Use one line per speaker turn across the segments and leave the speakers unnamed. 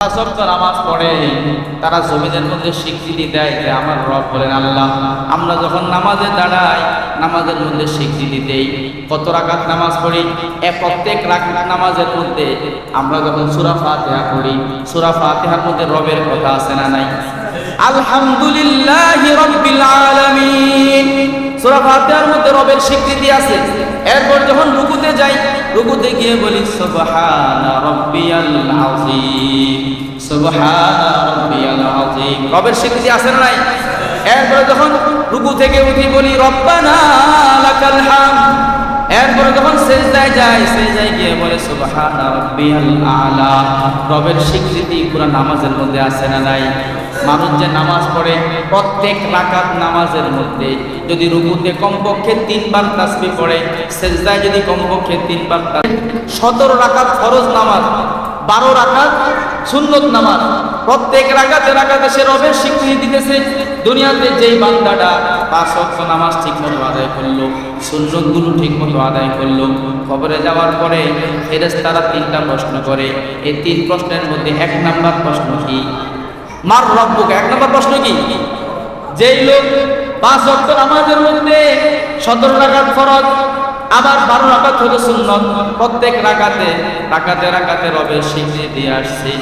নামাজ পড়ে, তারা জমিনের মধ্যে স্বীকৃতি দেয় যে আমার রব বলেন আল্লাহ, আমরা যখন নামাজে দাঁড়াই, নামাজের মধ্যে স্বীকৃতি দেই। কত রাকাত নামাজ পড়ি? প্রত্যেক রাকাত নামাজের মধ্যে আমরা যখন সুরা ফাতিহা পড়ি, সুরা ফাতিহার মধ্যে রবের কথা আছে না নাই? আলহামদুলিল্লাহ রব্বিল আলামিন। সূরা ফাতিহার মধ্যে রবের স্বীকৃতি আছে। এরপর যখন রুকুতে যাই রুকুতে গিয়ে বলি, সুবহানা রাব্বিয়াল আযীম, সুবহানা রাব্বিয়াল আযীম। রবের স্বীকৃতি আছে না নাই? এরপরে যখন রুকু থেকে উঠি বলি, রব্বানা লাকাল হামদ। এরপরে যখন সেজদায় যায় সেজদায় গিয়ে বলে, সুবহানা রাব্বিয়াল আলা। রবের স্বীকৃতি পুরো নামাজের মধ্যে আছে না নাই? মানুষ যে নামাজ পড়ে, প্রত্যেক রাকাত নামাজের মধ্যে যদি রুকুতে কমপক্ষে তিনবার তাসবি পড়ে, সেজদায় যদি কমপক্ষে তিনবার সতেরো রাকাত ফরজ নামাজ, বারো রাকাত সুন্নত নামাজ। প্রত্যেক রাকাতে রাকাতে সে রবের স্বীকৃতি দিতেছে। দুনিয়াতে যেই বান্দাটা পাঁচ ওয়াক্ত নামাজ ঠিক মতো আদায় করল, সুন্নতগুলো ঠিক মতো আদায় করল খবরে যাওয়ার পরে ফেরেশতারা তিনটা প্রশ্ন করে। এই তিন প্রশ্নের মধ্যে এক নাম্বার প্রশ্ন কি? মার রব্বুকে। এক নম্বর প্রশ্ন কি? যেই লোক পাঁচ ওয়াক্ত নামাজের মধ্যে সতেরো রাকাত ফরজ, আবার বারো রাকাত হলো সুন্নত, প্রত্যেক রাকাতে রাকাতে রাকাতে রবের স্বীকৃতি দিয়ে আসছে।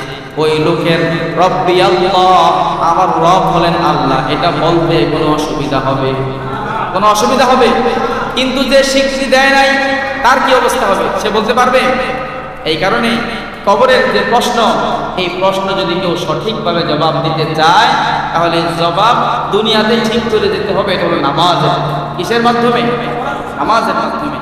ওই লোকের রব্বি আল্লাহ, আমার রব হলেন আল্লাহ, এটা বলতে কোনো অসুবিধা হবে? কোনো অসুবিধা হবে? কিন্তু যে স্বীকৃতি দেয় নাই, তার কি অবস্থা হবে? সে বলতে পারবে? এই কারণে কবরের যে প্রশ্ন এই প্রশ্ন যদি কেউ সঠিকভাবে জবাব দিতে চায়, তাহলে জবাব দুনিয়াতে ঠিক করে দিতে হবে, এটা হলো নামাজ কিসের মাধ্যমে? নামাজের মাধ্যমে।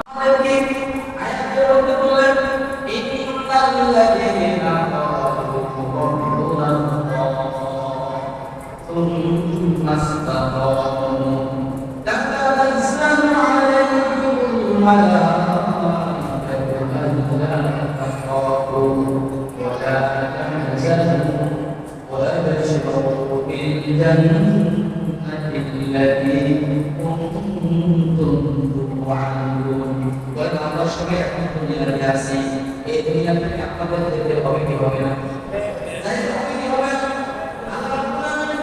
সবাই এখন দুনিয়াতে আছি এই দুনিয়া থেকে আপনাদের যেতে হবে কি হবে না তাই হবে কি হবে না? আল্লাহ রাব্বুল আলামিন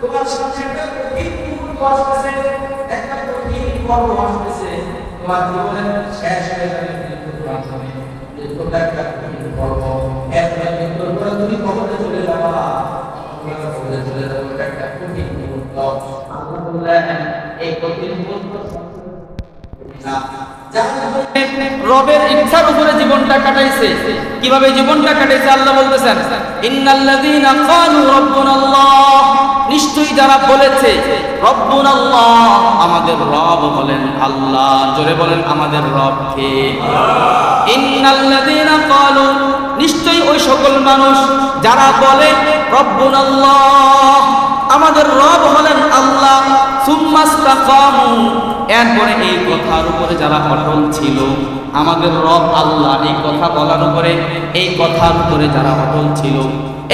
তোমার একটা কঠিন মুহূর্ত জীবনের শেষ হয়ে যাবে তুমি কবরে চলে যাবা
রবের ইচ্ছার উপরে জীবনটা কাটাইছে। কীভাবে জীবনটা কাটাইছে আল্লাহ বলতেছেন ইন্নাল্লাযীনা ক্বালু রাব্বুনাল্লাহ। যারা বলেছে, রব্বুনাল্লাহ, আমাদের রব বলেন আল্লাহ। জোরে বলেন, আমাদের রব কে? নিশ্চয়ই ওই সকল মানুষ যারা বলে, রব্বুনাল্লাহ, আমাদের রব হলেন আল্লাহ। এরপরে এই কথার উপরে যারা অটল ছিল আমাদের রব আল্লাহ এই কথা বলার উপরে, এই কথার উপরে যারা অটল ছিল।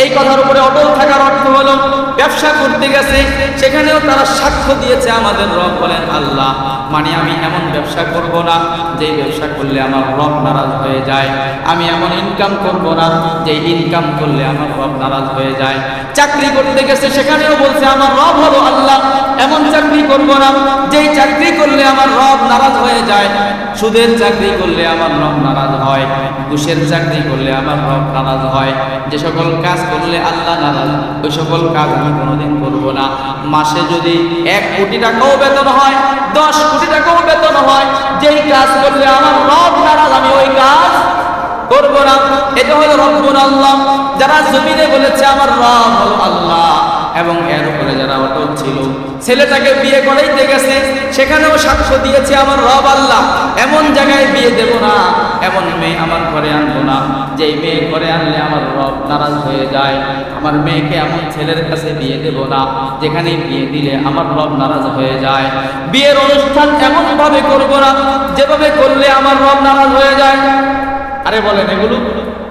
এই কথার উপরে অটল থাকার অর্থ হলো, ব্যবসা করতে গেছে, সেখানেও তারা সাক্ষ্য দিয়েছে আমাদের রব বলেন আল্লাহ। মানে আমি এমন ব্যবসা করব না, যে ব্যবসা করলে আমার রব নারাজ হয়ে যায়। আমি এমন ইনকাম করব না, যে ইনকাম করলে আমার রব নারাজ হয়ে যায়। চাকরি করতে গেছে, সেখানেও বলছে, আমার রব হলো এমন চাকরি করব না, যেই চাকরি করলে আমার রব নারাজ হয়ে যায়, সুদের চাকরি করলে আমার রব নারাজ হয় ঘুষের চাকরি করলে আমার রব নারাজ হয়, যে সকল কাজ করলে আল্লাহ নারাজ, ওই সকল কাজ আমি কোনোদিন করব না। মাসে যদি এক কোটি টাকাও বেতন হয়, দশ কোটি টাকাও বেতন হয়, যেই কাজ করলে আমার রব নারাজ, আমি ওই কাজ করব না। এটা হলো রব্বুল আল্লাহ। যারা জমিনে বলেছে, আমার রব হলো আল্লাহ। এবং এর উপরে যারা অটল ছিল, ছেলেটাকে বিয়ে করাইতে গেছে, সেখানেও সাক্ষ্য দিয়েছে আমার রব আল্লাহ, এমন জায়গায় বিয়ে দেব না, এমন মেয়ে আমার ঘরে আনব না। যেই মেয়ে ঘরে আনলে আমার রব নারাজ হয়ে যায়, আমার মেয়েকে এমন ছেলের কাছে বিয়ে দেব না যেখানে বিয়ে দিলে আমার রব নারাজ হয়ে যায়। বিয়ের অনুষ্ঠান এমন ভাবে করব না, যেভাবে করলে আমার রব নারাজ হয়ে যায়। আরে বলেন এগুলো,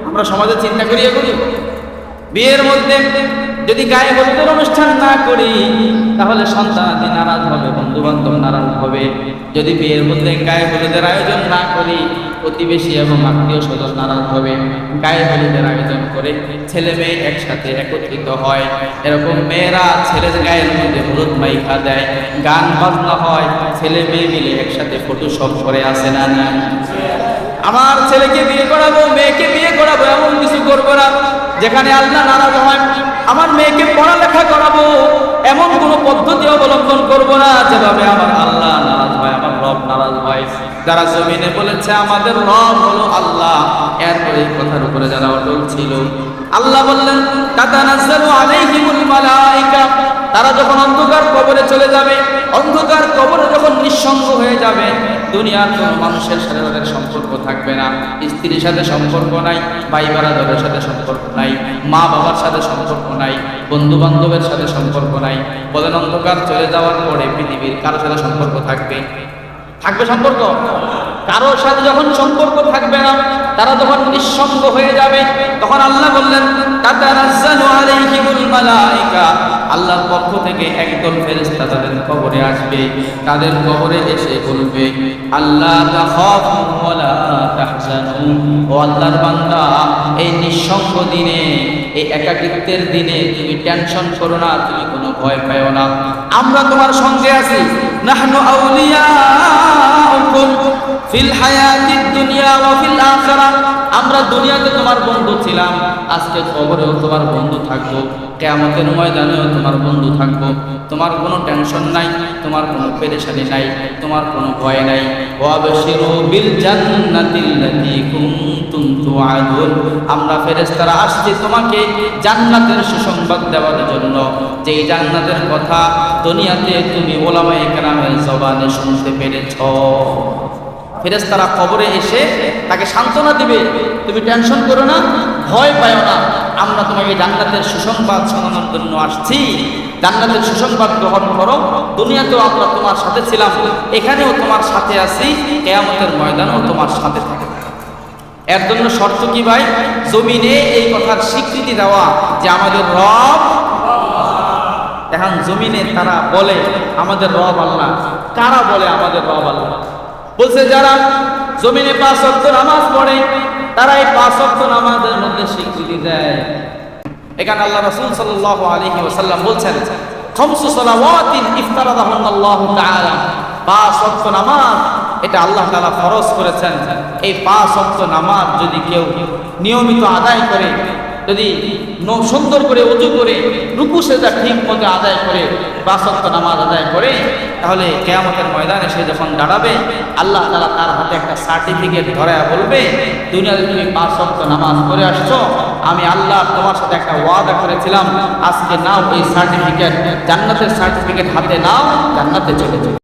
আমরা সমাজে চিন্তা করি এগুলো? বিয়ের মধ্যে যদি গায়ে হলুদের অনুষ্ঠান না করি, তাহলে সন্তানাদি নারাজ হবে বন্ধু বান্ধব নারাজ হবে। যদি বিয়ের মধ্যে গায়ে হলুদের আয়োজন না করি, প্রতিবেশী এবং আত্মীয় স্বজন নারাজ হবে। গায়ে হলুদের আয়োজন করে ছেলে মেয়ে একসাথে একত্রিত হয়। এরকম মেয়েরা ছেলের গায়ের মধ্যে হলুদ মাইখা দেয়, গান বাজনা হয়, ছেলে মেয়ে মিলে একসাথে সব করে আসে না না। আমার ছেলেকে বিয়ে করাবো, মেয়েকে বিয়ে করাবো, এমন কিছু করব না, যেখানে আল্লাহ নারাজ হয়। আমার মেয়েকে পড়ালেখা করাবো, এমন কোনো পদ্ধতি অবলম্বন করব না যেভাবে আমার আল্লাহ নারাজ হয়, আমার রব নারাজ হয়। যারা জমিনে বলেছে, আমাদের রব হলো আল্লাহ। এরপরে এই কথার উপরে যারা অটল ছিল, আল্লাহ বললেন, তাতানাজ্জালু আলাইহিমুল মালাইকা। তারা যখন অন্ধকার কবরে চলে যাবে, অন্ধকার কবরে যখন নিঃসঙ্গ হয়ে যাবে। দুনিয়ার কোনো মানুষের সাথে তাদের সম্পর্ক থাকবে না। স্ত্রীর সাথে সম্পর্ক নাই, ভাই বারাদারের সাথে সম্পর্ক নাই, মা বাবার সাথে সম্পর্ক নাই বন্ধু বান্ধবের সাথে সম্পর্ক নাই। বলেন অন্ধকার চলে যাওয়ার পরে পৃথিবীর কারোর সাথে সম্পর্ক থাকবে? থাকবে সম্পর্ক? কারোর সাথে যখন সম্পর্ক থাকবে না, তারা যখন নিঃসঙ্গ হয়ে যাবে। তখন আল্লাহ বললেন আল্লাহর পক্ষ থেকে একদল ফেরেশতা তাদের কবরে আসবে। তাদের কবরে এসে বলবে, আল্লাহ ও আল্লাহর বান্দা, এই নিঃসঙ্গ দিনে, এই একাকিত্বের দিনে তুমি টেনশন করো না, তুমি কোনো ভয় পাও না। আমরা তোমার সঙ্গে আছি। নাহনু আউলিয়াউকুম معكم في الحياة الدنيا وفي الآخرة. আমরা দুনিয়াতে তোমার বন্ধু ছিলাম। আজকে কবরেও তোমার বন্ধু থাকব। কেয়ামতের ময়দানেও তোমার বন্ধু থাকব। তোমার কোনো টেনশন নাই, তোমার কোনো পেরেশানি নাই, তোমার কোনো ভয় নাই। আমরা ফেরেস্তারা আসছি তোমাকে জান্নাতের সুসংবাদ দেওয়ার জন্য। যেই জান্নাতের কথা দুনিয়াতে তুমি ওলামায়ে কেরামের জবানে শুনতে পেরেছ। ফেরেস্তারা কবরে এসে তাকে সান্ত্বনা দিবে, তুমি টেনশন করো না, ভয় পাও না। আমরা তোমাকে জান্নাতের সুসংবাদ শোনানোর জন্য আসছি। জান্নাতের সুসংবাদ গ্রহণ করো। দুনিয়াতেও আমরা তোমার সাথে ছিলাম। এখানেও তোমার সাথে আছি। কেয়ামতের ময়দানেও তোমার সাথে থাকে এর জন্য শর্ত কি ভাই? জমিনে এই কথার স্বীকৃতি দেওয়া যে আমাদের রব এখন জমিনে তারা বলে, আমাদের রব আল্লাহ। কারা বলে আমাদের রব আল্লাহ? বলছে, যারা জমিনে পাঁচ অক্ট নামাজ পড়ে তারা এই পাঁচ অক্ট নামাজের মধ্যে স্বীকৃতি দেয়। এখানে আল্লাহ রাসূল সাল্লাল্লাহু আলাইহি ওয়াসাল্লাম বলছেন নামাজ, এটা আল্লাহ করেছেন। এই পাঁচ নামাজ যদি কেউ নিয়মিত আদায় করে যদি সুন্দর করে উজু করে রুকু সেজা ঠিক মতো আদায় করে ওয়াক্ত নামাজ আদায় করে, তাহলে কেয়ামতের ময়দানে সে যখন দাঁড়াবে, আল্লাহ তাআলা তার হাতে একটা সার্টিফিকেট ধরে বলবে, দুনিয়াতে তুমি পাঁচ ওয়াক্ত নামাজ করে আসছো, আমি আল্লাহ তোমার সাথে একটা ওয়াদা করেছিলাম, আজকে নাও এই সার্টিফিকেট জান্নাতের সার্টিফিকেট হাতে নাও, জান্নাতে চলে যাও।